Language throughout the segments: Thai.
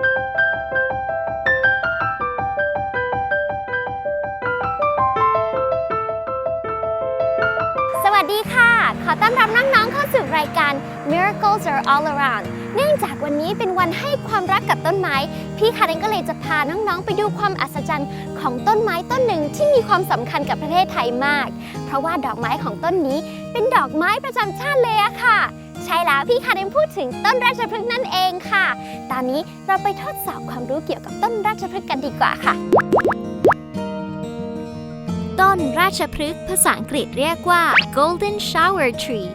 สวัสดีค่ะ ขอต้อนรับน้องๆเข้าสู่รายการ Miracles are all around เนื่องจากวันนี้เป็นวันให้ความรักกับต้นไม้ พี่คาเรนก็เลยจะพาน้องๆ ไปดูความอัศจรรย์ของต้นไม้ต้นหนึ่งที่มีความสำคัญกับประเทศไทยมาก เพราะว่าดอกไม้ของต้นนี้เป็นดอกไม้ประจำชาติเลยอะค่ะ พี่คาเรนพูดถึงต้นราชพฤกษ์นั่นเองค่ะ ตอนนี้เราไปทดสอบความรู้เกี่ยวกับต้นราชพฤกษ์กันดีกว่าค่ะ ต้นราชพฤกษ์ภาษาอังกฤษเรียกว่า golden shower tree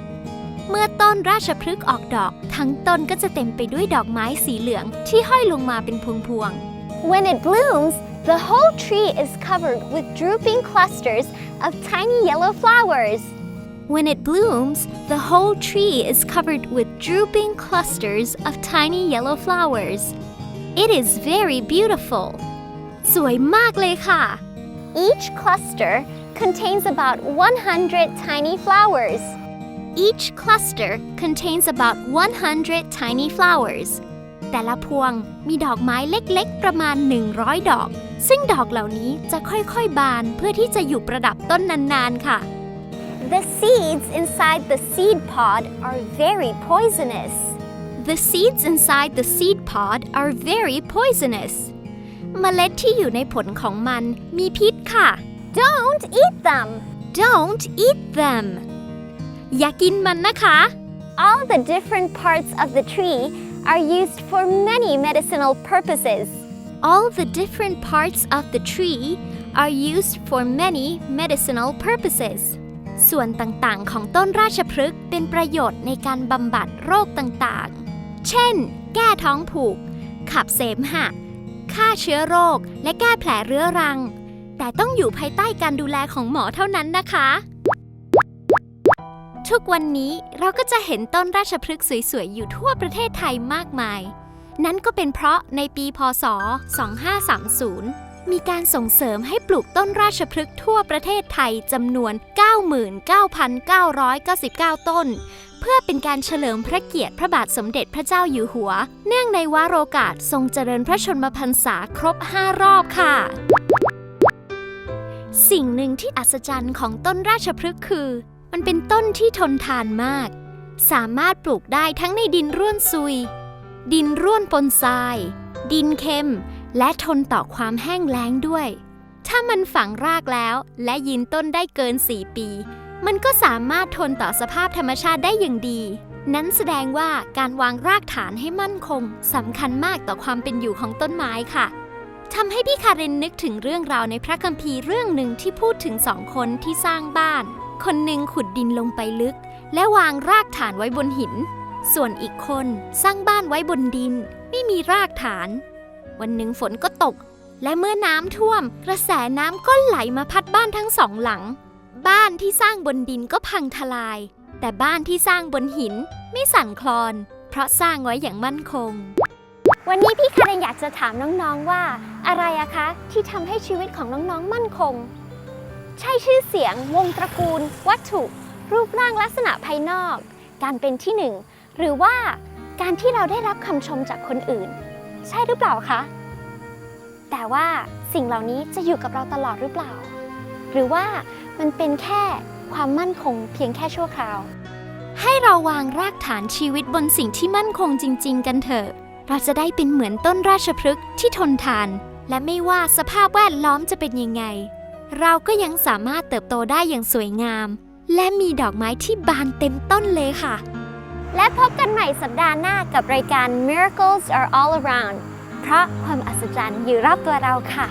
เมื่อต้นราชพฤกษ์ออกดอก ทั้งต้นก็จะเต็มไปด้วยดอกไม้สีเหลืองที่ห้อยลงมาเป็นพวงๆ When it blooms the whole tree is covered with drooping clusters of tiny yellow flowers When it blooms the whole tree is covered with drooping clusters of tiny yellow flowers It is very beautiful สวยมากเลยค่ะ Each cluster contains about 100 tiny flowers. Each cluster contains about 100 tiny flowers. แต่ละพวงมีดอกไม้เล็กๆ ประมาณ 100 ดอก ซึ่งดอกเหล่านี้จะค่อยๆ บานเพื่อที่จะอยู่ประดับต้นนานๆ ค่ะ The seeds inside the seed pod are very poisonous. The seeds inside the seed pod are very poisonous. เมล็ดที่อยู่ในผลของมันมีพิษค่ะ Don't eat them Don't eat them อย่ากินมันนะคะ All the different parts of the tree are used for many medicinal purposes All the different parts of the tree are used for many medicinal purposes ส่วนต่างๆ ของต้นราชพฤกษ์เป็นประโยชน์ในการบำบัดโรคต่างๆ เช่น แก้ท้องผูก ขับเสมหะ ฆ่าเชื้อโรค และแก้แผลเรื้อรัง แต่ต้องอยู่ภายใต้การดูแลของหมอเท่านั้นนะคะ ทุกวันนี้เราก็จะเห็นต้นราชพฤกษ์สวยๆ อยู่ทั่วประเทศไทยมากมาย นั่นก็เป็นเพราะในปีพศ 2530 มีการส่งเสริมให้ปลูกต้นราชพฤกษ์ทั่วประเทศไทยจำนวน 99,999 ต้น เพื่อเป็นการเฉลิมพระเกียรติพระบาทสมเด็จพระเจ้าอยู่หัว เนื่องในวาโรกาสทรงเจริญพระชนมพรรษาครบ 5 รอบค่ะ สิ่งหนึ่งที่อัศจรรย์ของต้นราชพฤกษ์คือ มันเป็นต้นที่ทนทานมาก สามารถปลูกได้ทั้งในดินร่วนซุย ดินร่วนปนทราย ดินเค็ม และทนต่อความแห้งแล้งด้วย ถ้ามันฝังรากแล้วและยืนต้นได้เกิน 4 ปี มันก็สามารถทนต่อสภาพธรรมชาติได้อย่างดี นั้นแสดงว่าการวางรากฐานให้มั่นคงสำคัญมากต่อความเป็นอยู่ของต้นไม้ค่ะทำให้พี่คาเรนนึกถึงเรื่องราวในพระคัมภีร์เรื่องหนึ่งที่พูดถึงสองคนที่สร้างบ้าน คนหนึ่งขุดดินลงไปลึก และวางรากฐานไว้บนหิน ส่วนอีกคนสร้างบ้านไว้บนดิน ไม่มีรากฐาน วันหนึ่งฝนก็ตก และเมื่อน้ำท่วม กระแสน้ำก็ไหลมาพัดบ้านทั้งสองหลัง บ้านที่สร้างบนดินก็พังทลาย แต่บ้านที่สร้างบนหินไม่สั่นคลอน เพราะสร้างไว้อย่างมั่นคง วันนี้พี่คาเรนอยากจะถามน้องๆว่า อะไรอะคะ ที่ทำให้ชีวิตของน้องๆมั่นคง ใช่ชื่อเสียง วงตระกูล วัตถุ รูปร่างลักษณะภายนอก การเป็นที่หนึ่งหรือว่าการที่เราได้รับคำชมจากคนอื่น ใช่หรือเปล่าคะ แต่ว่าสิ่งเหล่านี้จะอยู่กับเราตลอดหรือเปล่า หรือว่ามันเป็นแค่ความมั่นคงเพียงแค่ชั่วคราว ให้เราวางรากฐานชีวิตบนสิ่งที่มั่นคงจริง ๆ กันเถอะ เราจะได้เป็นเหมือนต้นราชพฤกษ์ที่ทนทาน และไม่ว่าสภาพแวดล้อมจะเป็นยังไง เราก็ยังสามารถเติบโตได้อย่างสวยงาม และมีดอกไม้ที่บานเต็มต้นเลยค่ะ และพบกันใหม่สัปดาห์หน้ากับรายการ Miracles are all around เพราะความอัศจรรย์อยู่รอบตัวเราค่ะ